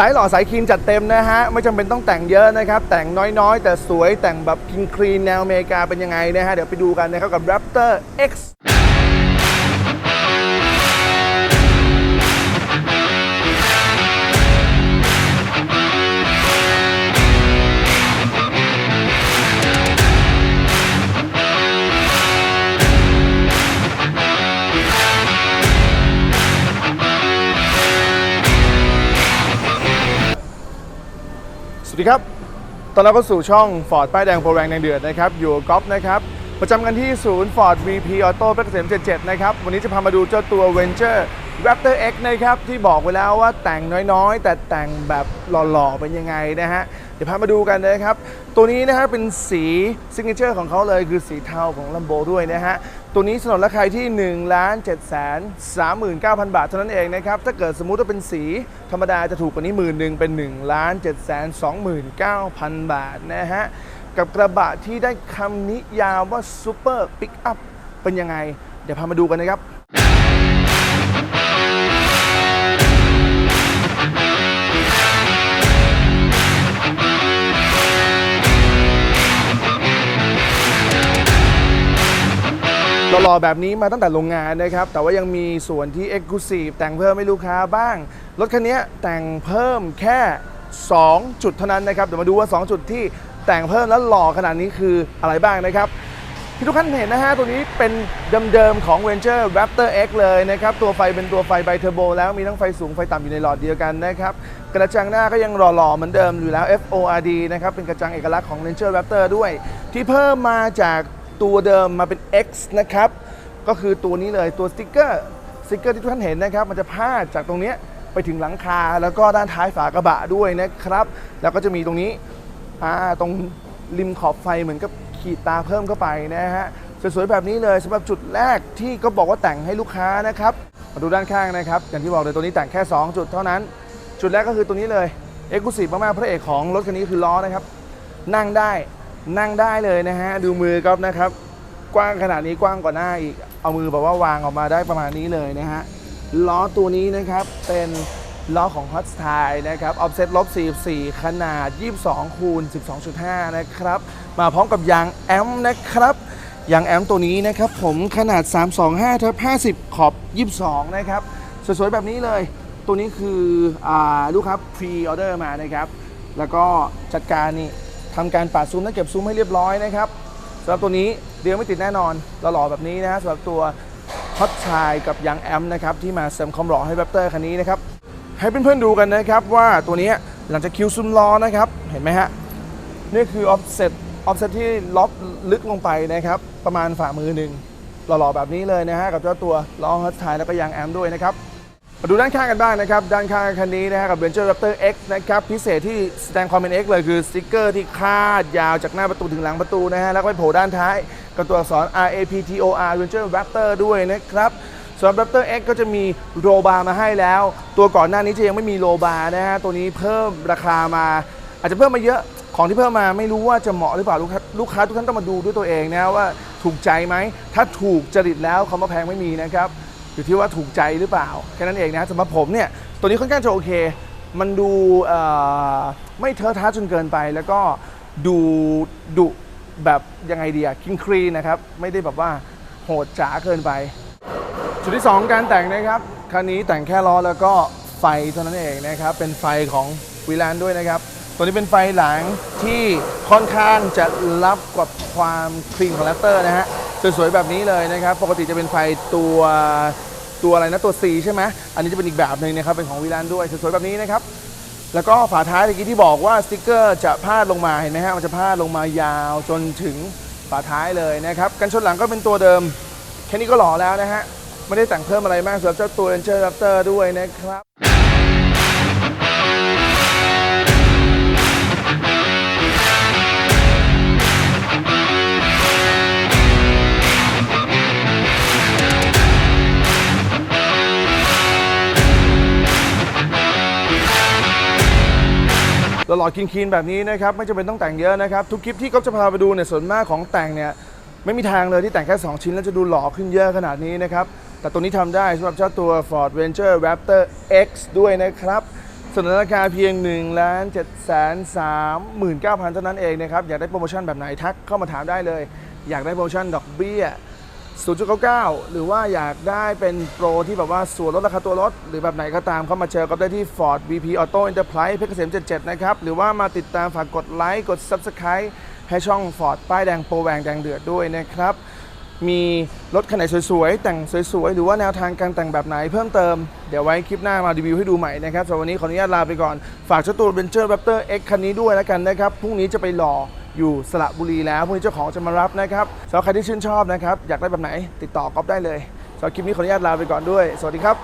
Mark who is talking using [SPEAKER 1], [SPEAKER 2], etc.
[SPEAKER 1] สายหล่อสายคลีนจัดเต็มนะฮะ ไม่จำเป็นต้องแต่งเยอะนะครับ แต่งน้อยๆ แต่สวยแต่งแบบพิงคลีนแนวอเมริกาเป็นยังไงนะฮะ เดี๋ยวไปดูกันนะครับกับ Raptor X สวัสดีครับ ตอนเรับเข้าสู่ช่อง Ford ป้ายแดงโปรแรงแดงเดือดนะครับ อยู่กับก๊อฟนะครับ ประจำกันที่ศูนย์ Ford VP Auto เพชรเกษม77 นะครับ วันนี้จะพามาดูเจ้าตัว Venture Raptor X นะครับ ที่บอกไว้แล้วว่าแต่งน้อยๆ แต่แต่งแบบหล่อๆ เป็นยังไงนะฮะ เดี๋ยวพามาดูกันนะครับ ตัวนี้นะฮะเป็นสีซิกเนเจอร์ของเขาเลยคือสีเทาของ Lambo ด้วยนะฮะ ตัวนี้สนนราคาที่1ล้าน7แสน39,000บาทเท่านั้นเองนะครับ ถ้าเกิดสมมุติว่าเป็นสีธรรมดาจะถูกกว่านี้หมื่นหนึ่งเป็น1ล้าน7แสน29,000บาทนะฮะ กับกระบะที่ได้คำนิยามว่าซูเปอร์ปิกอัพเป็นยังไง เดี๋ยวพามาดูกันนะครับ หล่อๆแบบนี้มาตั้งแต่โรงงานนะครับ แต่ว่ายังมีส่วนที่ Exclusive แต่งเพิ่มให้ลูกค้าบ้าง รถคันนี้แต่งเพิ่มแค่ 2 จุดเท่านั้นนะครับ เดี๋ยวมาดูว่า 2 จุดที่แต่งเพิ่มแล้วหล่อขนาดนี้คืออะไรบ้างนะครับที่ทุกท่านเห็นนะฮะ ตัวนี้เป็นเดิมๆของ Venture Raptor X เลยนะครับ ตัวไฟเป็นตัวไฟไบเทอร์โบแล้วมีทั้งไฟสูงไฟต่ำอยู่ในหลอดเดียวกันนะครับ กระจังหน้าก็ยังหล่อๆเหมือนเดิมอยู่แล้ว FORD นะครับ เป็นกระจังเอกลักษณ์ของ Venture Raptor ด้วย ที่เพิ่มมาจาก ตัวเดิมมาเป็น X นะครับ ก็คือตัวนี้เลยตัวสติกเกอร์สติกเกอร์ที่ทุกท่านเห็นนะครับ มันจะพาดจากตรงนี้ไปถึงหลังคาแล้วก็ด้านท้ายฝากระบะด้วยนะครับ แล้วก็จะมีตรงนี้ตรงริมขอบไฟเหมือนกับขีดตาเพิ่มเข้าไปนะฮะสวยๆแบบนี้เลยสำหรับจุดแรกที่ก็บอกว่าแต่งให้ลูกค้านะครับมาดูด้านข้างนะครับ อย่างที่บอกเลยตัวนี้แต่งแค่ 2 จุดเท่านั้น จุดแรกก็คือตัวนี้เลยเอกลุศิมากๆพระเอกของรถคันนี้คือล้อนะครับ นั่งได้ นั่งได้เลยนะฮะ ดูมือก๊อฟนะครับ กว้างขนาดนี้กว้างกว่าหน้าอีก เอามือแบบว่าวางออกมาได้ประมาณนี้เลยนะฮะ ล้อตัวนี้นะครับ เป็นล้อของ Hot Style นะครับ Offset ลบ 44 ขนาด 22 คูณ 12.5 นะครับ มาพร้อมกับยางแอมนะครับ ยางแอมตัวนี้นะครับ ผมขนาด 325ทับ50 ขอบ 22 นะครับ สวยๆ แบบนี้เลย ตัวนี้คืออาลูกค้าพรีออเดอร์มานะครับ แล้วก็จัดการนี่ ทำการปาดซุ้มและเก็บซุ้มให้เรียบร้อยนะครับสำหรับตัวนี้เดียวไม่ติดแน่นอนหล่อแบบนี้นะฮะสำหรับตัวฮอตชายกับยางแอมป์นะครับที่มาเสริมความหล่อให้แรปเตอร์คันนี้นะครับให้เพื่อนๆดูกันนะครับว่าตัวนี้หลังจากคิวซุมล้อนะครับเห็นไหมฮะนี่คือออฟเซ็ตออฟเซ็ตที่ล็อกลึกลงไปนะครับประมาณฝ่ามือหนึ่งหล่อๆแบบนี้เลยนะฮะกับเจ้าตัวล้อฮอตชายแล้วก็ยางแอมด้วยนะครับ มาดูด้านข้างกันบ้างนะครับ ด้านข้างคันนี้นะฮะกับ Venture Raptor X นะครับ พิเศษที่แสดงความเป็น X เลยคือสติกเกอร์ที่คาดยาวจากหน้าประตูถึงหลังประตูนะฮะ แล้วก็ไปโผล่ด้านท้ายกับตัวอักษร R A P T O R Venture Raptor ด้วยนะครับสำหรับ Raptor X ก็จะมีโรบาร์มาให้แล้ว ตัวก่อนหน้านี้จะยังไม่มีโรบาร์นะฮะ ตัวนี้เพิ่มราคามา อาจจะเพิ่มมาเยอะของที่เพิ่มมาไม่รู้ว่าจะเหมาะหรือเปล่าลูกค้าลูกค้าทุกท่านต้องมาดูด้วยตัวเองนะว่าถูกใจไหมถ้าถูกจริตแล้วคำว่าแพงไม่มีนะครับ อยู่ที่ว่าถูกใจหรือเปล่าแค่นั้นเองนะสำหรับผมเนี่ยตัวนี้ค่อนข้างจะโอเค มันดูไม่เทอะทะจนเกินไป แล้วก็ดูดุแบบยังไงดีอะคิงครีนะครับ ไม่ได้แบบว่าโหดจ๋าเกินไป จุดที่ 2 การแต่งนะครับคันนี้แต่งแค่ล้อแล้วก็ไฟเท่านั้นเองนะครับ เป็นไฟของวีแลนด้วยนะครับ ตัวนี้เป็นไฟหลังที่ค่อนข้างจะรับกับความคลีนของแรปเตอร์นะฮะสวยๆแบบนี้เลยนะครับ ปกติจะเป็นไฟตัว ตัวอะไรนะตัว C ใช่ไหมอันนี้จะเป็นอีกแบบหนึ่งนะครับเป็นของวีแลนด้วยสวยๆแบบนี้นะครับแล้วก็ฝาท้ายเมื่อกี้ที่บอกว่าสติกเกอร์จะพาดลงมาเห็นไหมฮะมันจะพาดลงมายาวจนถึงฝาท้ายเลยนะครับกันชนหลังก็เป็นตัวเดิม แค่นี้ก็หล่อแล้วนะฮะไม่ได้แต่งเพิ่มอะไรมากสำหรับเจ้าตัว Ranger Raptor ด้วยนะครับ ตลอดคินคีนๆ แบบนี้นะครับไม่จำเป็นต้องแต่งเยอะนะครับ ทุกคลิปที่ก๊อฟจะพาไปดูเนี่ยส่วนมากของแต่งเนี่ยไม่มีทางเลยที่แต่งแค่ 2 ชิ้นแล้วจะดูหล่อขึ้นเยอะขนาดนี้นะครับ แต่ตัวนี้ทำได้สำหรับเจ้าตัว Ford Ranger Raptor X ด้วยนะครับสนนราคาเพียง1นึ่งล้านเจ็ดแสนสามหมื่นเก้าพันเท่านั้นเองนะครับ อยากได้โปรโมชั่นแบบไหนทักเข้ามาถามได้เลย อยากได้โปรโมชั่นดอกเบี้ย 0.99 หรือว่าอยากได้เป็นโปรที่แบบว่าส่วนลดราคาตัวรถ หรือแบบไหนก็ตามเข้ามาเจอกับได้ที่ Ford VP Auto Enterprise เพชรเกษม 77 นะครับ หรือว่ามาติดตามฝากกดไลค์กด Subscribe ให้ช่อง Ford ป้ายแดงโปรแวงแดงเดือดด้วยนะครับ มีรถคันไหนสวยๆ แต่งสวยๆ หรือว่าแนวทางการแต่งแบบไหนเพิ่มเติม เดี๋ยวไว้คลิปหน้ามารีวิวให้ดูใหม่นะครับสำหรับวันนี้ขออนุญาตลาไปก่อนฝากเจ้าตัว Venture Raptor X คันนี้ด้วยแล้วกันนะครับพรุ่งนี้จะไปหล่อ อยู่สระบุรีแล้วพรุ่งนี้เจ้าของจะมารับนะครับสำหรับใครที่ชื่นชอบนะครับ อยากได้แบบไหนติดต่อก๊อฟได้เลยสำหรับคลิปนี้ขออนุญาตลาไปก่อนด้วย สวัสดีครับ